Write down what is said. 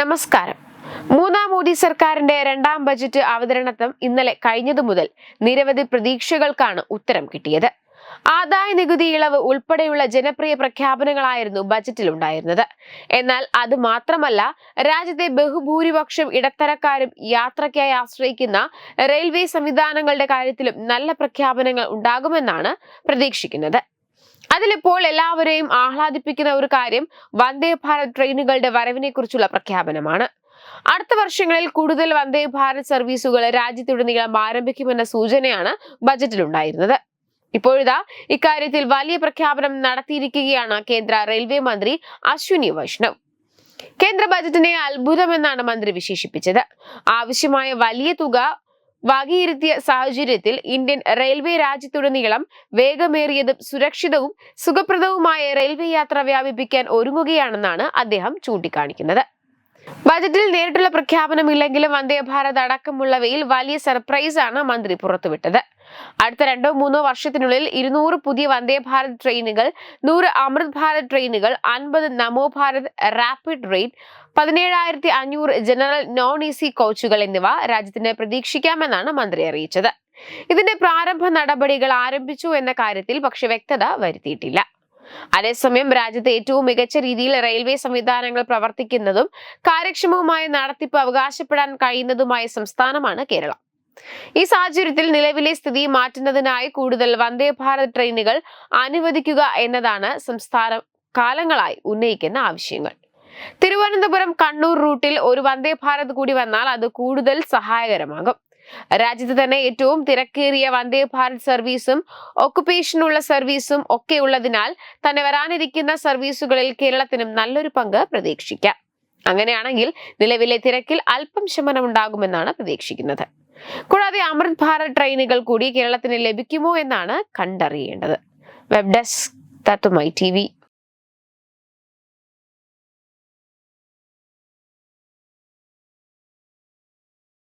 നമസ്കാരം. മൂന്നാം മോദി സർക്കാരിന്റെ രണ്ടാം ബജറ്റ് അവതരണത്വം ഇന്നലെ കഴിഞ്ഞതു മുതൽ നിരവധി പ്രതീക്ഷകൾക്കാണ് ഉത്തരം കിട്ടിയത്. ആദായ നികുതി ഇളവ് ഉൾപ്പെടെയുള്ള ജനപ്രിയ പ്രഖ്യാപനങ്ങളായിരുന്നു ബജറ്റിൽ ഉണ്ടായിരുന്നത് എന്നാൽ അത് മാത്രമല്ല രാജ്യത്തെ ബഹുഭൂരിപക്ഷം ഇടത്തരക്കാരും യാത്രയ്ക്കായി ആശ്രയിക്കുന്ന റെയിൽവേ സംവിധാനങ്ങളുടെ കാര്യത്തിലും നല്ല പ്രഖ്യാപനങ്ങൾ ഉണ്ടാകുമെന്നാണ് പ്രതീക്ഷിക്കുന്നത്. അതിലിപ്പോൾ എല്ലാവരെയും ആഹ്ലാദിപ്പിക്കുന്ന ഒരു കാര്യം വന്ദേ ഭാരത് ട്രെയിനുകളുടെ വരവിനെ കുറിച്ചുള്ള പ്രഖ്യാപനമാണ്. അടുത്ത വർഷങ്ങളിൽ കൂടുതൽ വന്ദേ ഭാരത് സർവീസുകൾ രാജ്യത്തുടനീളം ആരംഭിക്കുമെന്ന സൂചനയാണ് ബജറ്റിലുണ്ടായിരുന്നത്. ഇപ്പോഴിതാ ഇക്കാര്യത്തിൽ വലിയ പ്രഖ്യാപനം നടത്തിയിരിക്കുകയാണ് കേന്ദ്ര റെയിൽവേ മന്ത്രി അശ്വിനി വൈഷ്ണവ്. കേന്ദ്ര ബജറ്റിനെ അത്ഭുതമെന്നാണ് മന്ത്രി വിശേഷിപ്പിച്ചത്. ആവശ്യമായ വലിയ തുക വകയിരുത്തിയ സാഹചര്യത്തിൽ ഇന്ത്യൻ റെയിൽവേ രാജ്യത്തുടനീളം വേഗമേറിയതും സുരക്ഷിതവും സുഖപ്രദവുമായ റെയിൽവേ യാത്ര വ്യാപിപ്പിക്കാൻ ഒരുങ്ങുകയാണെന്നാണ് അദ്ദേഹം ചൂണ്ടിക്കാണിക്കുന്നത്. ബജറ്റിൽ നേരിട്ടുള്ള പ്രഖ്യാപനമില്ലെങ്കിലും വന്ദേ ഭാരത് അടക്കമുള്ളവയിൽ വലിയ സർപ്രൈസാണ് മന്ത്രി പുറത്തുവിട്ടത്. അടുത്ത രണ്ടോ മൂന്നോ വർഷത്തിനുള്ളിൽ ഇരുന്നൂറ് പുതിയ വന്ദേ ഭാരത് ട്രെയിനുകൾ നൂറ് അമൃത് ഭാരത് ട്രെയിനുകൾ അൻപത് നമോ ഭാരത് റാപ്പിഡ് റെയിൽ പതിനേഴായിരത്തി അഞ്ഞൂറ് ജനറൽ നോൺ എ സി കോച്ചുകൾ എന്നിവ രാജ്യത്തിന് പ്രതീക്ഷിക്കാമെന്നാണ് മന്ത്രി അറിയിച്ചത്. ഇതിന്റെ പ്രാരംഭ നടപടികൾ ആരംഭിച്ചു എന്ന കാര്യത്തിൽ പക്ഷെ വ്യക്തത വരുത്തിയിട്ടില്ല. അതേസമയം രാജ്യത്ത് ഏറ്റവും മികച്ച രീതിയിൽ റെയിൽവേ സംവിധാനങ്ങൾ പ്രവർത്തിക്കുന്നതും കാര്യക്ഷമവുമായ നടത്തിപ്പ് അവകാശപ്പെടാൻ കഴിയുന്നതുമായ സംസ്ഥാനമാണ് കേരളം. ഈ സാഹചര്യത്തിൽ നിലവിലെ സ്ഥിതി മാറ്റുന്നതിനായി കൂടുതൽ വന്ദേ ഭാരത് ട്രെയിനുകൾ അനുവദിക്കുക എന്നതാണ് സംസ്ഥാനം കാലങ്ങളായി ഉന്നയിക്കുന്ന ആവശ്യങ്ങൾ. തിരുവനന്തപുരം കണ്ണൂർ റൂട്ടിൽ ഒരു വന്ദേ ഭാരത് കൂടി വന്നാൽ അത് കൂടുതൽ സഹായകരമാകും. രാജ്യത്ത് തന്നെ ഏറ്റവും തിരക്കേറിയ വന്ദേ ഭാരത് സർവീസും ഒക്കുപേഷനുള്ള സർവീസും ഒക്കെ ഉള്ളതിനാൽ തന്നെ വരാനിരിക്കുന്ന സർവീസുകളിൽ കേരളത്തിനും നല്ലൊരു പങ്ക് പ്രതീക്ഷിക്കാം. അങ്ങനെയാണെങ്കിൽ നിലവിലെ തിരക്കിൽ അല്പം ശമനം ഉണ്ടാകുമെന്നാണ് പ്രതീക്ഷിക്കുന്നത്. കൂടാതെ അമൃത് ഭാരത് ട്രെയിനുകൾ കൂടി കേരളത്തിന് ലഭിക്കുമോ എന്നാണ് കണ്ടറിയേണ്ടത്. വെബ് ഡെസ്ക് തത്തുമായി ടി